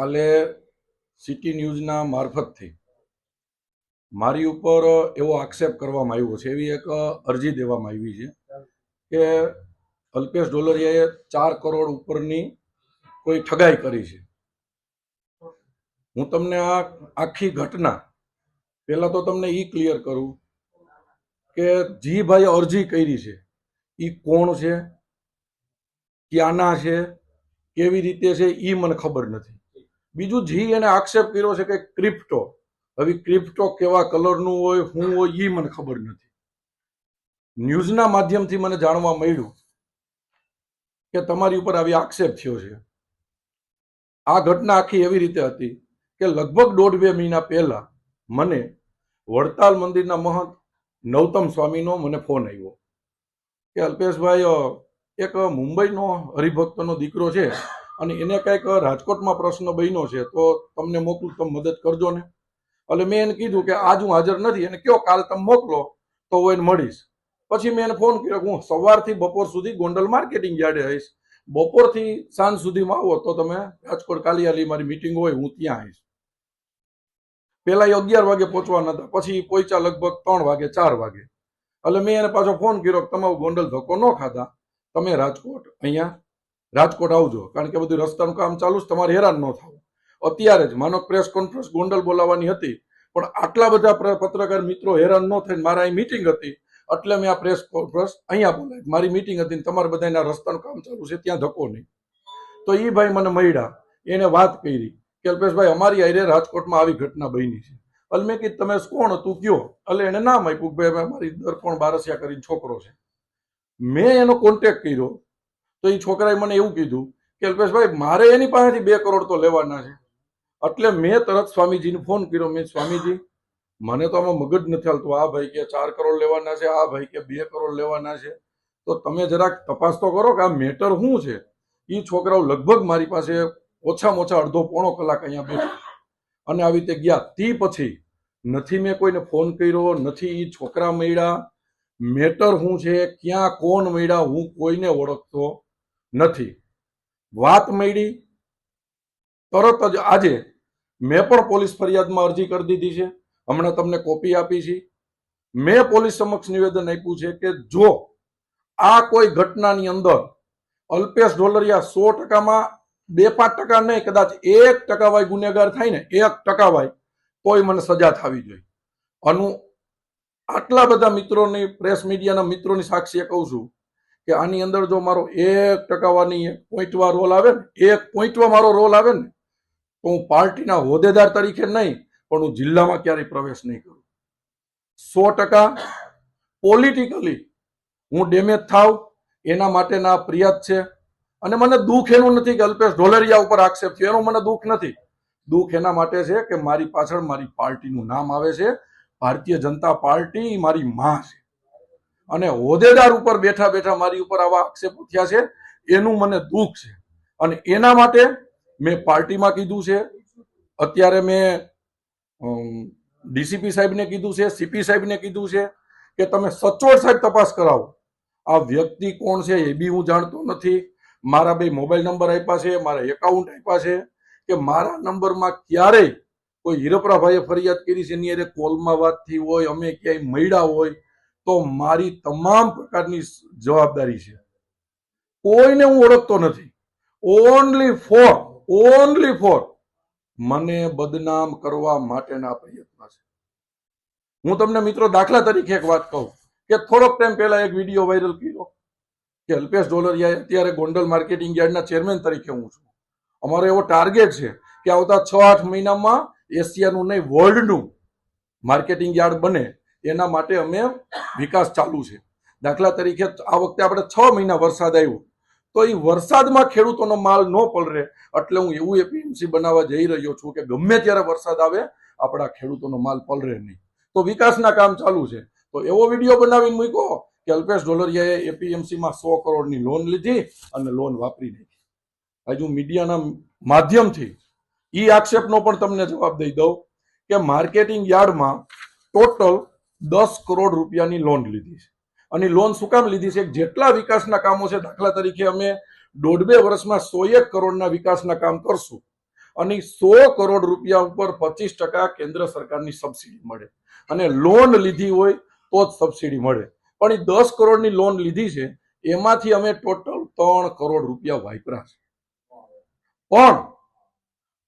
કાલે સિટી ન્યૂઝના મારફતથી મારી ઉપર એવો આક્ષેપ કરવામાં આવ્યો છે, એવી એક અરજી દેવામાં આવી છે કે અલ્પેશ ડોલરિયાએ ચાર કરોડ ઉપરની કોઈ ઠગાઈ કરી છે. હું તમને આ આખી ઘટના પહેલાં તો તમને એ ક્લિયર કરું કે જી ભાઈ અરજી કરી છે. એ કોણ છે? ક્યાંના છે? કેવી રીતે છે? એ મને ખબર નથી. બીજું જી એને આક્ષેપ કર્યો છે કે ક્રિપ્ટો. હવે ક્રિપ્ટો કેવા કલરનું હોય, શું હોય એ મને ખબર નથી. ન્યૂઝના માધ્યમથી મને જાણવા મળ્યું કે તમારી ઉપર આવી આક્ષેપ થયો છે. આ ઘટના આખી એવી રીતે હતી કે લગભગ દોઢ બે મહિના પહેલા મને વડતાલ મંદિરના મહંત નવતમ સ્વામીનો મને ફોન આવ્યો કે અલ્પેશભાઈ એક મુંબઈનો હરિભક્તનો દીકરો છે. અને એને કંઈક રાજકોટમાં પ્રશ્ન બન્યો છે, તો તમને મોકલું, તમે મદદ કરજો ને. એટલે મેં એને કીધું કે આજ હું હાજર નથી, એને કયો કાલે તમે મોકલો, તો હું એને મળીશ. પછી મેં એને ફોન કર્યો હું સવારથી બપોર સુધી ગોંડલ માર્કેટિંગ યાર્ડે આવીશ. બપોરથી સાંજ સુધીમાં આવો, તો તમે રાજકોટ કાલિયાલી મારી મિટિંગ હોય, હું ત્યાં આવીશ. પેલા એ અગિયાર વાગે પહોંચવાના હતા, પછી પહોંચ્યા લગભગ ત્રણ વાગે, ચાર વાગે. એટલે મેં એને પાછો ફોન કર્યો કે તમે ગોંડલ ધક્કો ન ખાતા તમે રાજકોટ અહીંયા રાજકોટ આવજો, કારણ કે બધું રસ્તાનું કામ ચાલુ છે તમારે હેરાન ન થવું. અત્યારે જ માનો પ્રેસ કોન્ફરન્સ ગોંડલ બોલાવવાની હતી, પણ આટલા બધા પત્રકાર મિત્રો હેરાન ન થઈને મારા અહીં મિટિંગ હતી, એટલે મેં આ પ્રેસ કોન્ફરન્સ અહીંયા બોલાવી. મારી મિટિંગ હતી તમારે બધાના રસ્તાનું કામ ચાલુ છે, ત્યાં ધક્કો નહીં. તો એ ભાઈ મને મળ્યા, એને વાત કરી કે, અલ્પેશભાઈ, અમારી આઈરે રાજકોટમાં આવી ઘટના બની છે. એટલે મેં કીધું, તમે કોણ હતું? કયો? એટલે એને નામ આપ્યું ભાઈ અમે અમારી દર્પણ બારસિયા કરીને છોકરો છે. મેં એનો કોન્ટેક્ટ કર્યો તો એ છોકરાએ મને એવું કીધું કે અલ્પેશભાઈ, મારે એની પાસેથી બે કરોડ તો લેવાના છે. એટલે મેં તરત સ્વામીજીને ફોન કર્યો. મેં સ્વામીજી, મને તો આમાં મગજ નથી હાલતું. આ ભાઈ કે ચાર કરોડ લેવાના છે, આ ભાઈ કે બે કરોડ લેવાના છે. તો તમે જરાક તપાસ તો કરો કે આ મેટર શું છે? એ છોકરાઓ લગભગ મારી પાસે ઓછામાં ઓછા અડધો પોણો કલાક અહીંયા બેઠા. અને આવી રીતે ગયા. તી પછી નથી મેં કોઈને ફોન કર્યો, નથી એ છોકરા મળ્યા. મેટર શું છે? ક્યાં કોણ મળ્યા? હું કોઈને ઓળખતો નથી. વાત મળી, તરત જ આજે મેં પણ પોલીસ ફરિયાદમાં અરજી કરી દીધી છે. હમણાં તમને કોપી આપી છે. મેં પોલીસ સમક્ષ નિવેદન આપ્યું છે કે જો આ કોઈ ઘટનાની અંદર અલ્પેશ ઢોલરિયા સો ટકામાં, બે પાંચ ટકા નહીં, કદાચ એક ટકા વાય ગુનેગાર થાય ને, એક ટકા વાય તોય મને સજા થવી જોઈએ. આનું આટલા બધા મિત્રોની, પ્રેસ મીડિયાના મિત્રોની સાક્ષીએ કહું છું કે આની અંદર જો મારો એક ટકાવાની પોઈન્ટવા રોલ આવે ને, એક પોઈન્ટવા મારો રોલ આવે ને, તો હું પાર્ટીના હોદ્દેદાર તરીકે નહીં, પણ હું જિલ્લામાં ક્યારેય પ્રવેશ નહીં કરું. સો ટકા પોલિટિકલી હું ડેમેજ થાવ એના માટેના ફરિયાદ છે. અને મને દુઃખ એનું નથી કે અલ્પેશ ઢોલરિયા ઉપર આક્ષેપ થયો, એનું મને દુઃખ નથી. દુઃખ એના માટે છે કે મારી પાછળ મારી પાર્ટીનું નામ આવે છે. ભારતીય જનતા પાર્ટી મારી માં છે. અને હોદ્દેદાર ઉપર બેઠા બેઠા મારી ઉપર આવા આક્ષેપો થયા છે, એનું મને દુઃખ છે. અને એના માટે મેં પાર્ટીમાં કીધું છે, અત્યારે મેં ડીસીપી સાહેબને કીધું છે, સીપી સાહેબને કીધું છે કે તમે સચોટ સાહેબ તપાસ કરાવો. આ વ્યક્તિ કોણ છે એ બી હું જાણતો નથી. મારા બે મોબાઈલ નંબર આપ્યા છે, મારા એકાઉન્ટ આપ્યા છે કે મારા નંબરમાં ક્યારેય કોઈ હીરપરાભાઈએ ફરિયાદ કરી છે, એની અરે કોલમાં વાત થઈ હોય, અમે ક્યાંય મળ્યા હોય તો મારી તમામ પ્રકારની જવાબદારી છે. કોઈને હું ઓળખતો નથી. ઓનલી ફોર ઓનલી ફોર મને બદનામ કરવા માટેના પ્રયત્ન છે. હું તમને મિત્રો દાખલા તરીકે એક વાત કહું કે થોડોક ટાઈમ પહેલા એક વીડિયો વાયરલ કર્યો કે અલ્પેશ ડોલરિયા અત્યારે ગોંડલ માર્કેટિંગ યાર્ડના ચેરમેન તરીકે હું છું. અમારો એવો ટાર્ગેટ છે કે આવતા છ આઠ મહિનામાં એશિયાનું નહીં વર્લ્ડનું માર્કેટિંગ યાર્ડ બને એના માટે અમે વિકાસ ચાલુ છે. દાખલા તરીકે આ વખતે આપણે છ મહિના વરસાદ આવ્યો. તો એ વરસાદમાં ખેડૂતોનો માલ ન પલરે. એટલે હું એવું એપીએમસી બનાવવા જઈ રહ્યો છું કે ગમે ત્યારે વરસાદ આવે, આપણા ખેડૂતોનો માલ પલરે નહીં. તો વિકાસના કામ ચાલુ છે. તો એવો વીડિયો બનાવીને મૂક્યો કે અલ્પેશ ડોલરિયાએ એપીએમસીમાં સો કરોડની લોન લીધી અને લોન વાપરી નાખી. હજુ મીડિયાના માધ્યમથી એ આક્ષેપનો પણ તમને જવાબ દઈ દઉં કે માર્કેટિંગ યાર્ડમાં ટોટલ દસ કરોડ રૂપિયાની લોન લીધી છે. અને લોન શું કામ લીધી છે? જેટલા વિકાસના કામો છે, દાખલા તરીકે અમે દોઢ બે વર્ષમાં સો એક કરોડના વિકાસના કામ કરશું અને સો કરોડ રૂપિયા ઉપર પચીસ ટકા કેન્દ્ર સરકારની સબસિડી મળે. અને લોન લીધી હોય તો જ સબસિડી મળે. પણ એ દસ કરોડની લોન લીધી છે, એમાંથી અમે ટોટલ ત્રણ કરોડ રૂપિયા વાપરા છે. પણ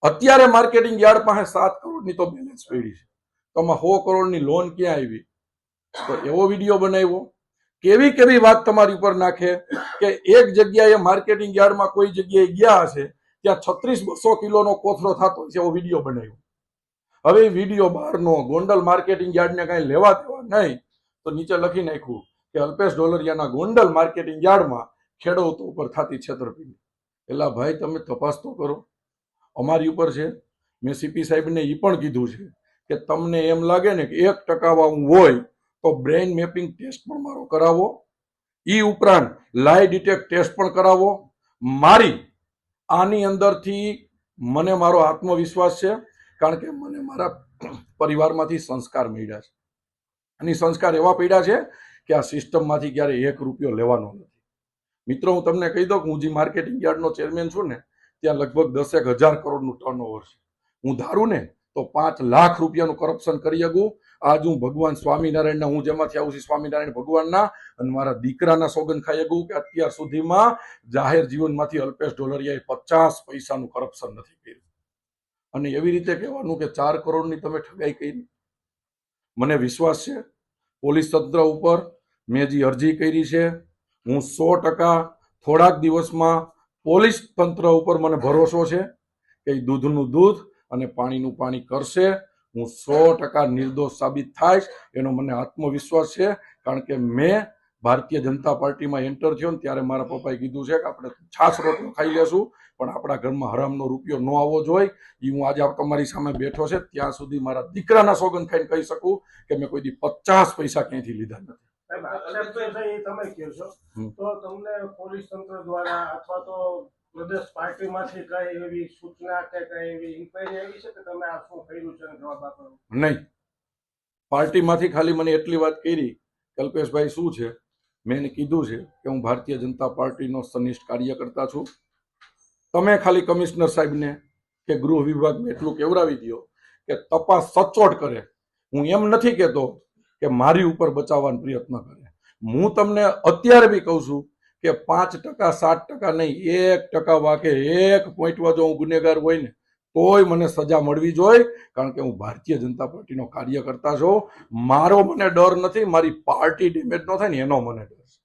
અત્યારે માર્કેટિંગ યાર્ડ પાસે સાત કરોડની તો બેલેન્સ પડી છે. તો આમાં સો કરોડની લોન ક્યાં આવી? તો એવો વીડિયો બનાવ્યો. કેવી કેવી વાત તમારી ઉપર નાખે કે એક જગ્યાએ માર્કેટિંગ યાર્ડમાં કોઈ જગ્યાએ ગયા હશે, ત્યાં છત્રીસ બસો કિલોનો કોથળો થતો છે એવો વીડિયો બનાવ્યો. હવે વીડિયો બહારનો ગોંડલ માર્કેટિંગ યાર્ડને કાંઈ લેવા દેવા નહીં. તો નીચે લખી નાખ્યું કે અલ્પેશ ડોલરિયાના ગોંડલ માર્કેટિંગ યાર્ડમાં ખેડૂતો ઉપર થતી છેતરપિંડી. એલા ભાઈ, તમે તપાસ તો કરો. અમારી ઉપર છે. મેં સીપી સાહેબને એ પણ કીધું છે. કે તમને એમ લાગે ને કે એક ટકા વાળું હોય, તો બ્રેઇન મેપિંગ ટેસ્ટ પણ મારો કરાવો. એ ઉપરાંત લાઈ ડિટેક્ટ ટેસ્ટ પણ કરાવો. મારી, આની અંદરથી મને મારો આત્મવિશ્વાસ છે, કારણ કે મને મારા પરિવારમાંથી સંસ્કાર મળ્યા છે. અને સંસ્કાર એવા પડ્યા છે કે આ સિસ્ટમમાંથી ક્યારે એક રૂપિયો લેવાનો નથી. મિત્રો, હું તમને કહી દઉં કે હું જે માર્કેટિંગ યાર્ડનો ચેરમેન છું ને, ત્યાં લગભગ દસેક હજાર કરોડનું ટર્નઓવર છે. હું ધારું ને તો પાંચ લાખ રૂપિયાનું કરપ્શન કરી શકું. આજ હું ભગવાન સ્વામિનારાયણના, હું જેમાંથી આવું છું સ્વામિનારાયણ ભગવાનના અને મારા દીકરાના સોગન ખાઈ શકું કે અત્યાર સુધીમાં જાહેર જીવનમાંથી અલ્પેશ ડોલરિયાએ પચાસ પૈસાનું કરપ્શન નથી કર્યું. અને એવી રીતે કહેવાનું કે ચાર કરોડની તમે ઠગાઈ કરી. મને વિશ્વાસ છે, પોલીસ તંત્ર ઉપર મેં જે અરજી કરી છે. હું સો ટકા થોડાક દિવસમાં પોલીસ તંત્ર ઉપર મને ભરોસો છે કે દૂધનું દૂધ અને પાણીનું પાણી કરશે. હું સો ટકા નિર્દોષ સાબિત થાઈશ. એનો મને આત્મવિશ્વાસ છે. કારણ કે મેં ભારતીય જનતા પાર્ટીમાં એન્ટર થયો ને ત્યારે મારા પપ્પાએ કીધું છે કે આપણે છાસ રોટલો ખાઈ લેશું, પણ આપણા ઘરમાં હરામનો રૂપિયો ન આવવો જોઈએ. એ હું આજે તમારી સામે બેઠો છે, ત્યાં સુધી મારા દીકરાના સોગંદ ખાઈને કહી શકું કે મેં કોઈ દી પચાસ પૈસા ક્યાંયથી લીધા નથી. સાહેબ, અક્ષરભાઈ તમે કહો છો. તો તમને પોલીસ તંત્ર દ્વારા અથવા તો પ્રદેશ પાર્ટીમાંથી કઈ એવી સૂચના કે કઈ એવી ઇન્ક્વાયરી આવી છે કે તમે આ શું કર્યું છે અને જવાબ આપો? નહીં. પાર્ટીમાંથી ખાલી મને એટલી વાત કરી કલ્પેશભાઈ શું છે? મેં એને કીધું છે કે હું ભારતીય જનતા પાર્ટીનો સનિષ્ઠ કાર્યકર્તા છું. તમે ખાલી કમિશનર સાહેબને કે ગૃહ વિભાગને એટલું કેવડાવી દો કે તપાસ સચોટ કરે. હું એમ નથી કહેતો કે મારી ઉપર બચાવવાનો પ્રયત્ન કરે. હું તમને અત્યારે બી કહું છું કે પાંચ ટકા, સાત ટકા નહીં, એક ટકા વાકે એક પોઈન્ટમાં જો હું ગુનેગાર હોય ને તોય મને સજા મળવી જોઈએ, કારણ કે હું ભારતીય જનતા પાર્ટીનો કાર્યકર્તા છું. મારો મને ડર નથી, મારી પાર્ટી ડેમેજ ન થાય ને એનો મને ડર છે.